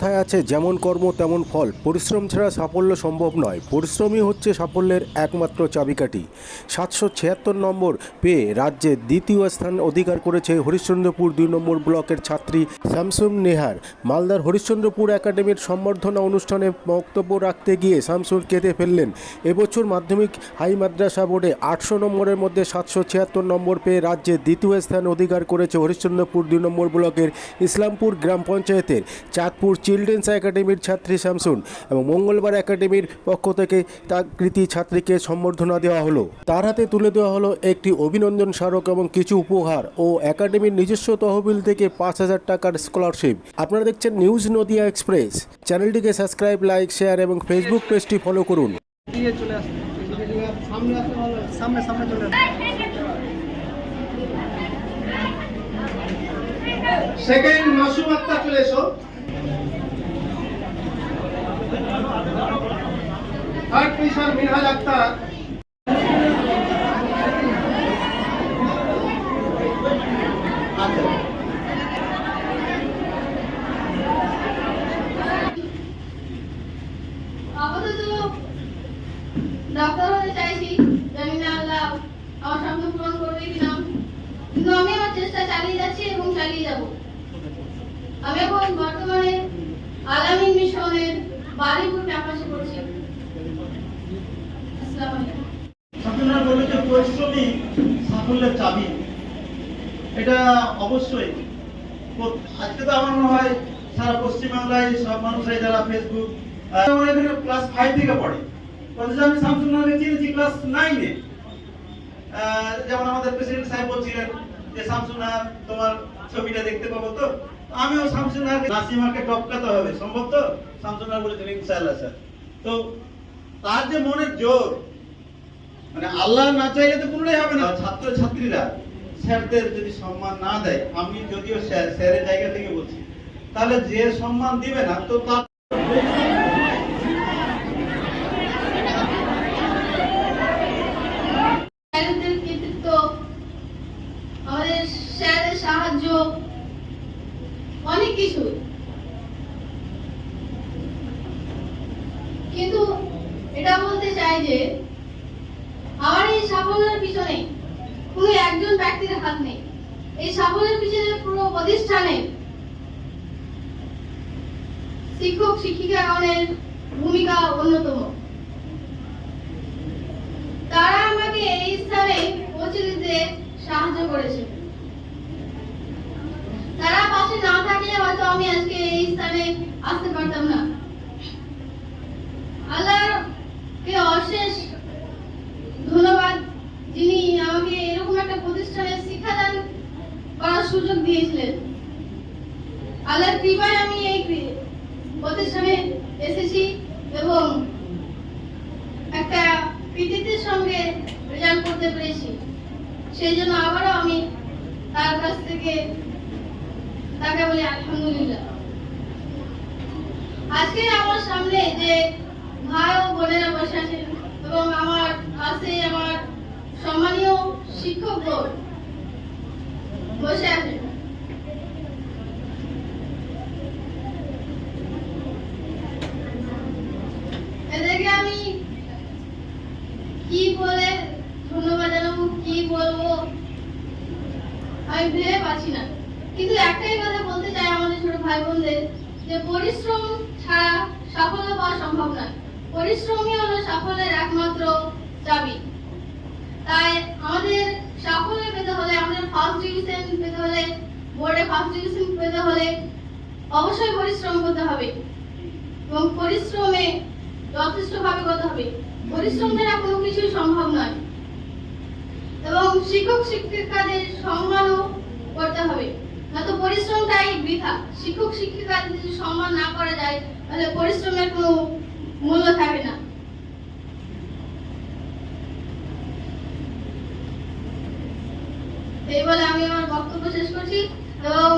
কথায় আছে, যেমন কর্ম, তেমন ফল। পরিশ্রম ছাড়া সাফল্য সম্ভব নয়। পরিশ্রমই হচ্ছে সাফল্যের একমাত্র চাবিকাঠি। সাতশো ছিয়াত্তর নম্বর পেয়ে রাজ্যে দ্বিতীয় স্থান অধিকার করেছে হরিশ্চন্দ্রপুর দুই নম্বর ব্লকের ছাত্রী শামসুম নেহার। মালদার হরিশ্চন্দ্রপুর একাডেমির সম্বর্ধনা অনুষ্ঠানে বক্তব্য রাখতে গিয়ে শামসুর কেঁদে ফেললেন। এবছর মাধ্যমিক হাই মাদ্রাসা বোর্ডে আটশো নম্বরের মধ্যে সাতশো ছিয়াত্তর নম্বর পেয়ে রাজ্যে দ্বিতীয় স্থান অধিকার করেছে হরিশ্চন্দ্রপুর দুই নম্বর ব্লকের ইসলামপুর গ্রাম পঞ্চায়েতের চাঁদপুর চিলড্রেন্স একাডেমির ছাত্রী শামসুন এবং মঙ্গলবার একাডেমির পক্ষ থেকে তার কৃতি ছাত্রীকে সম্বর্ধনা দেওয়া হলো। তার হাতে তুলে দেওয়া হলো একটি অভিনন্দন স্মারক এবং কিছু উপহার ও একাডেমির নিজস্ব তহবিল থেকে পাঁচ হাজার টাকার স্কলারশিপ। আপনারা দেখছেন নিউজ নদিয়া এক্সপ্রেস। চ্যানেলটিকে সাবস্ক্রাইব, লাইক, শেয়ার এবং ফেসবুক পেজটি ফলো করুন। সেকেন্ড মাসুম আক্তার চলে এসো। থার্ড মিশন মিনহাজ আক্তার আচ্ছা আপাতত ডাক্তার হতে চাইছি জানি না আল্লাহ আমার স্বপ্ন পূরণ করবে কিনা কিন্তু আমি আমার চেষ্টা চালিয়ে যাচ্ছি এবং চালিয়ে যাব আমি এখন বর্তমানে আলামিন বাড়িপুর ক্যাম্পাসে পড়ছি। আসসালামু আলাইকুম। যে পরিশ্রমই সাফল্যের চাবি। এটা অবশ্যই। আজকে তো আমার মনে হয় সারা পশ্চিমবাংলায় সব মানুষরাই যারা ফেসবুক আমার এখানে ক্লাস ফাইভ থেকে পড়ে। অথচ আমি শামসুল নাহরকে চিনেছি ক্লাস নাইনে যেমন আমাদের প্রেসিডেন্ট সাহেব বলছিলেন যে নাহার তোমার ছবিটা দেখতে পাবো তো? আমিও শামসুল নাহারকে নাসিমাকে টপকাতে হবে, সম্ভব তো? শামসুল বলেছেন, ইনশাআল্লাহ স্যার। তো তার যে মনের জোর মানে আল্লাহ না চাইলে তো কোনোটাই হবে না। ছাত্র ছাত্রীরা স্যারদের যদি সম্মান না দেয়, আমি যদিও স্যার, স্যারের জায়গা থেকে বলছি, তাহলে যে সম্মান দিবে না, তো তার স্যারদের কৃতিত্ব আমাদের স্যারের সাহায্য অনেক কিছু কিন্তু এটা চাই যে, আমার এই সাফল্যের পিছনে কোনো একজন ব্যক্তির হাত নেই। এই সাফল্যের পিছনে পুরো প্রতিষ্ঠানে শিক্ষক শিক্ষিকাগণের ভূমিকা অন্যতম। তারা আমাকে এই স্থানে পৌঁছে দিতে সাহায্য করেছে। তারা পাশে না থাকলে হয়তো আমি আজকে এই স্থানে আসতে পারতাম না আল্লাহকে অশেষ ধন্যবাদ যিনি আমাকে এরকম একটা প্রতিষ্ঠানে শিক্ষাদান করার সুযোগ দিয়েছিলেন। আল্লাহর কৃপায় আমি এই প্রতিষ্ঠানে এসেছি এবং একটা কৃতিত্বের সঙ্গে রেজাল্ট করতে পেরেছি। সেই জন্য আবারও আমি তার কাছ থেকে তাকে বলি আলহামদুলিল্লাহ। আজকে আমার সামনে যে ভাই ও বোনেরা বসে আছেন এবং আমার পাশে আমার সম্মানীয় শিক্ষকগণ বসে আছেন এদেরকে আমি কি বলে ধন্যবাদ জানাব, কি বলব, আমি ভেবে পাচ্ছি না। কিন্তু একটাই কথা বলতে চাই আমাদের ছোট ভাই বোনদের যে পরিশ্রম ছাড়া সাফল্য পাওয়া সম্ভব নয়। পরিশ্রমই হলো সাফল্যের একমাত্র চাবি। তাই আমাদের সাফল্য ফার্স্ট ডিভিশন পেতে হলে বোর্ডে ফার্স্ট ডিভিশন পেতে হলে অবশ্যই পরিশ্রম করতে হবে। এবং পরিশ্রমে যথেষ্টভাবে করতে হবে। পরিশ্রম ছাড়া কোনো কিছুই সম্ভব নয়। এবং শিক্ষক, শিক্ষিকাদের সম্মানও করতে হবে। নয়তো পরিশ্রমটাই বৃথা। শিক্ষক, শিক্ষিকাদের যদি সম্মান না করা যায়, তাহলে পরিশ্রমের কোনো মূল্য থাকে না। এই বলে আমি আমার বক্তব্য শেষ করছি এবং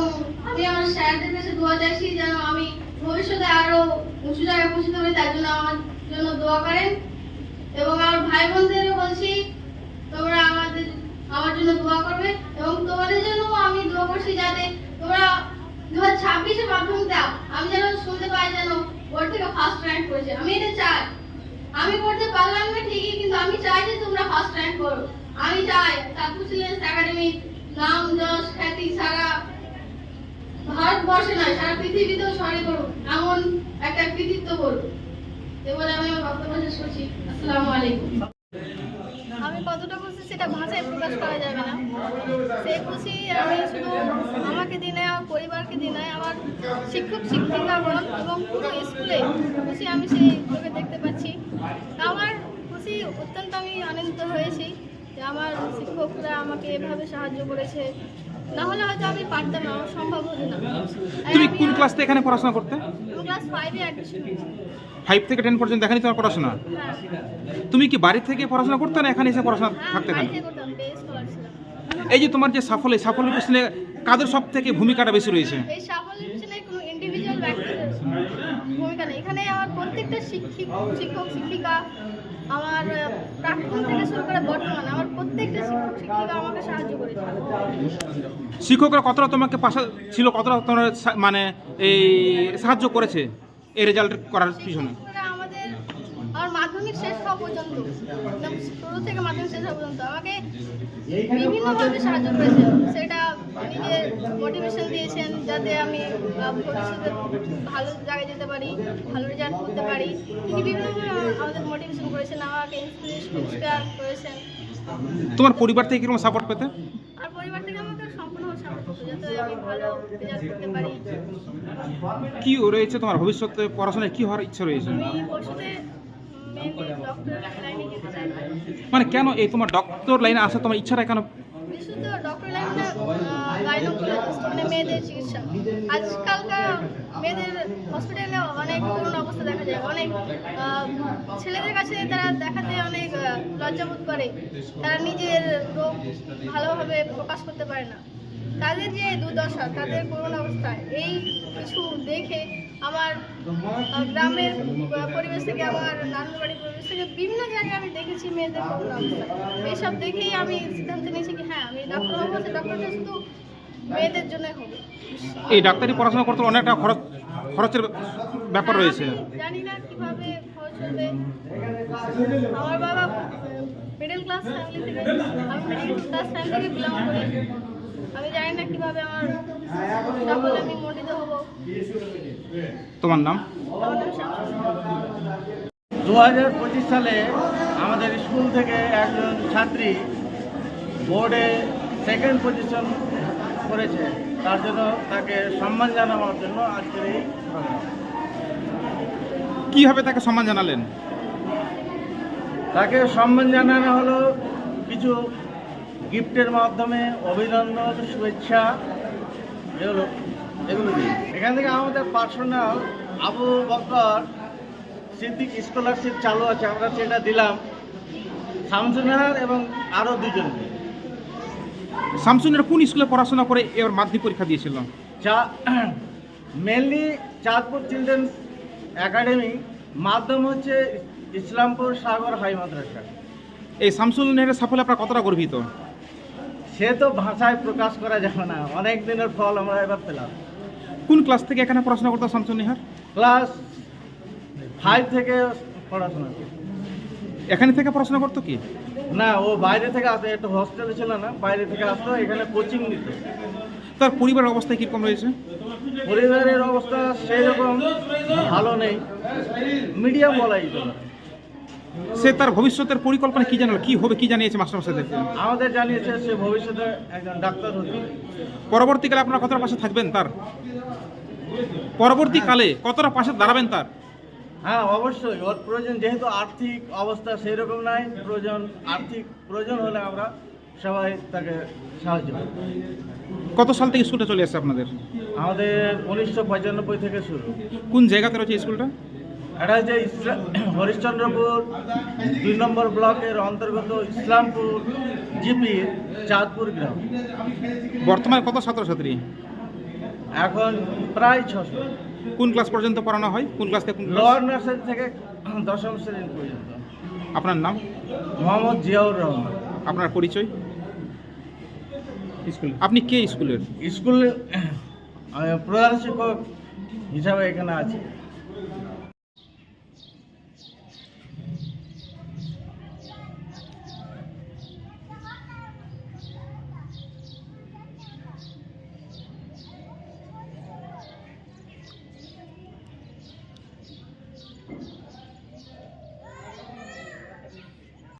আমি আমার স্যারদের কাছে দোয়া চাইছি যেন আমি ভবিষ্যতে আরও উঁচু জায়গায় পৌঁছতে পারি, তার জন্য আমার জন্য দোয়া করেন। এবং আমার ভাই বোনদেরও বলছি, তোমরা আমাদের, আমার জন্য দোয়া করবে এবং তোমাদের জন্য আমি দোয়া করছি যাতে তোমরা দু হাজার ছাব্বিশে মাধ্যমিক দাও আমি যেন শুনতে পাই যেন ওর থেকে ফার্স্ট র্যাঙ্ক করেছে। আমি এটা চাই। আমি করতে পারলাম না ঠিকই, কিন্তু আমি চাই যে তোমরা ফার্স্ট র্যাঙ্ক করো। আমি চাই চাঁদপুর চিলড্রেন্স একাডেমি নাম যশ, খ্যাতি সারা ভারতবর্ষে নয়, সারা পৃথিবীতেও ছড়িয়ে পড়ুক এমন একটা কৃতিত্ব করুক এবারে আমি আমার আমি কতটা খুশি সেটা ভাষায় প্রকাশ করা যাবে না। সেই খুশি আমি শুধু আমাকে দিই নাই আমার পরিবারকে নাই আমার শিক্ষক শিক্ষিকাগণ এবং পুরো স্কুলে খুশি আমি সেই চোখে দেখতে পাচ্ছি। আমার খুশি অত্যন্ত আমি আনন্দিত হয়েছি। যে আমার শিক্ষকরা আমাকে এভাবে সাহায্য করেছে না হলে হয়তো আমি পারতাম না আমার সম্ভব হতো না। তুমি কোন ক্লাস থেকে এখানে পড়াশোনা করতে? আমি ক্লাস ফাইভে অ্যাডমিশন ফাইভ থেকে টেন পর্যন্ত এখানে তোমার পড়াশোনা? হ্যাঁ। তুমি কি বাড়ি থেকে পড়াশোনা করতে না এখানে এসে পড়াশোনা হ্যাঁ থাকতে ছিলাম এই যে তোমার যে সাফল্য সাফল্যের পিছনে কাদের সব থেকে ভূমিকাটা বেশি রয়েছে? এই সাফল্যের পিছনে কোনো ইন্ডিভিজুয়াল ব্যক্তির ভূমিকা নেই। এখানে আমার প্রত্যেকটা শিক্ষিক শিক্ষক শিক্ষিকা আমার প্রাক্তন থেকে শুরু করে বর্তমান শিক্ষকরা কতটা তোমাকে পাশা ছিল, কতটা তোমার মানে এই সাহায্য করেছে এই রেজাল্ট করার পিছনে? আমার মাধ্যমিক শেষ হওয়া পর্যন্ত শুরু থেকে মাধ্যমিক শেষ পর্যন্ত আমাকে সাহায্য করেছেন সেটা দিয়েছেন যাতে আমি ভালো জায়গায় যেতে পারি, ভালো রেজাল্ট করতে পারি। আমাদের করেছেন, আমাকে করেছেন। তোমার পরিবার থেকে কীরকম সাপোর্ট পেতে? আর পরিবার থেকে আমাকে সম্পূর্ণ সাপোর্ট করতো যাতে আমি ভালো রেজাল্ট করতে পারি। কি রয়েছে তোমার ভবিষ্যতে? পড়াশোনায় কি হওয়ার ইচ্ছা রয়েছে? আমি ভবিষ্যতে মানে কেন এই তোমার ডক্টর লাইনে আসা তোমার ইচ্ছাটা কেন? মানে মেয়েদের চিকিৎসা। আজকালকার মেয়েদের হসপিটালে অনেক করুণ অবস্থা দেখা যায়। অনেক ছেলেদের কাছে তারা আহ, লজ্জাবোধ করে। তারা নিজের রোগ ভালোভাবে প্রকাশ করতে পারে না। তাদের যে দুর্দশা তাদের করুণ অবস্থা এই কিছু দেখে আমার গ্রামের পরিবেশ থেকে আমার নানুর বাড়ির পরিবেশ থেকে বিভিন্ন জায়গায় আমি দেখেছি মেয়েদের করুণ অবস্থা। এইসব দেখেই আমি সিদ্ধান্ত নিয়েছি কি হ্যাঁ আমি ডাক্তার হব সে ডাক্তারটা শুধু মেয়েদের জন্য হবে। এই ডাক্তারি পড়াশোনা করতে অনেকটা খরচ খরচের ব্যাপার রয়েছে। জানি না কীভাবে খরচ হবে। আমার বাবা মিডল ক্লাস ফ্যামিলি থেকে আমি মিডল ক্লাস ফ্যামিলি থেকে বিলং করি। আমি জানি না কীভাবে আমার সকলে আমি মণ্ডিত হব। তোমার নাম? দু হাজার পঁচিশ সালে আমাদের স্কুল থেকে একজন ছাত্রী বোর্ডে সেকেন্ড পজিশন করেছে। তার জন্য তাকে সম্মান জানানোর জন্য আজকের এই কীভাবে তাকে সম্মান জানালেন? তাকে সম্মান জানানো হলো কিছু গিফটের মাধ্যমে অভিনন্দন শুভেচ্ছা এগুলো এগুলো এখান থেকে আমাদের পার্সোনাল আবু বকর সিদ্দিক স্কলারশিপ চালু আছে আমরা সেটা দিলাম শামসুনাহার এবং আরও দুজনকে। শামসুনের কোন স্কুলে পড়াশোনা করে এবার মাধ্যমিক পরীক্ষা দিয়েছিল? চা মেনলি চাঁদপুর চিলড্রেন্স একাডেমি মাধ্যম হচ্ছে ইসলামপুর সাগর হাই মাদ্রাসা। এই শামসুনের সাফল্যে আপনার কতটা গর্বিত? সে তো ভাষায় প্রকাশ করা যাবে না। অনেক দিনের ফল আমরা এবার পেলাম। কোন ক্লাস থেকে এখানে পড়াশোনা করতো শামসুন নিহার? ক্লাস ফাইভ থেকে পড়াশোনা। এখানে থেকে পড়াশোনা করতো কি? না ও বাইরে থেকে আসতো একটু হস্টেলে ছিল না বাইরে থেকে আসতো এখানে কোচিং নিত। তার পরিবারের অবস্থা কীরকম রয়েছে? পরিবারের অবস্থা সেই রকম ভালো নেই। মিডিয়াম বলাই যেতে পারে। সে তার ভবিষ্যতের পরিকল্পনা কি জানালো? কি হবে কি জানিয়েছে মাস্টারমশাইদেরকে আমাদের জানিয়েছে সে ভবিষ্যতে একজন ডাক্তার হবে। পরবর্তীকালে আপনারা কতটা পাশে থাকবেন তার? পরবর্তীকালে কতটা পাশে দাঁড়াবেন তার? হ্যাঁ অবশ্যই। ওর প্রয়োজন যেহেতু আর্থিক অবস্থা সেই রকম নাই প্রয়োজন আর্থিক প্রয়োজন হলে আমরা সবাই তাকে সাহায্য করব। কত সাল থেকে স্কুলটা চলে আসছে আপনাদের? আমাদের উনিশশো পঁচানব্বই থেকে শুরু। কোন জায়গাতে রয়েছে স্কুলটা? এটা হচ্ছে হরিশ্চন্দ্রপুর দুই নম্বর ব্লকের অন্তর্গত ইসলামপুর জিপি চাঁদপুর গ্রাম। বর্তমানে কত ছাত্রছাত্রী? এখন প্রায় ছশো। কোন ক্লাস পর্যন্ত পড়ানো হয়? কোন ক্লাস থেকে কোন লোয়ার নার্সারি থেকে দশম শ্রেণি পর্যন্ত। আপনার নাম? মোহাম্মদ জিয়াউর রহমান। আপনার পরিচয়? স্কুল। আপনি কে স্কুলের? স্কুল প্রধান শিক্ষক হিসাবে এখানে আছি।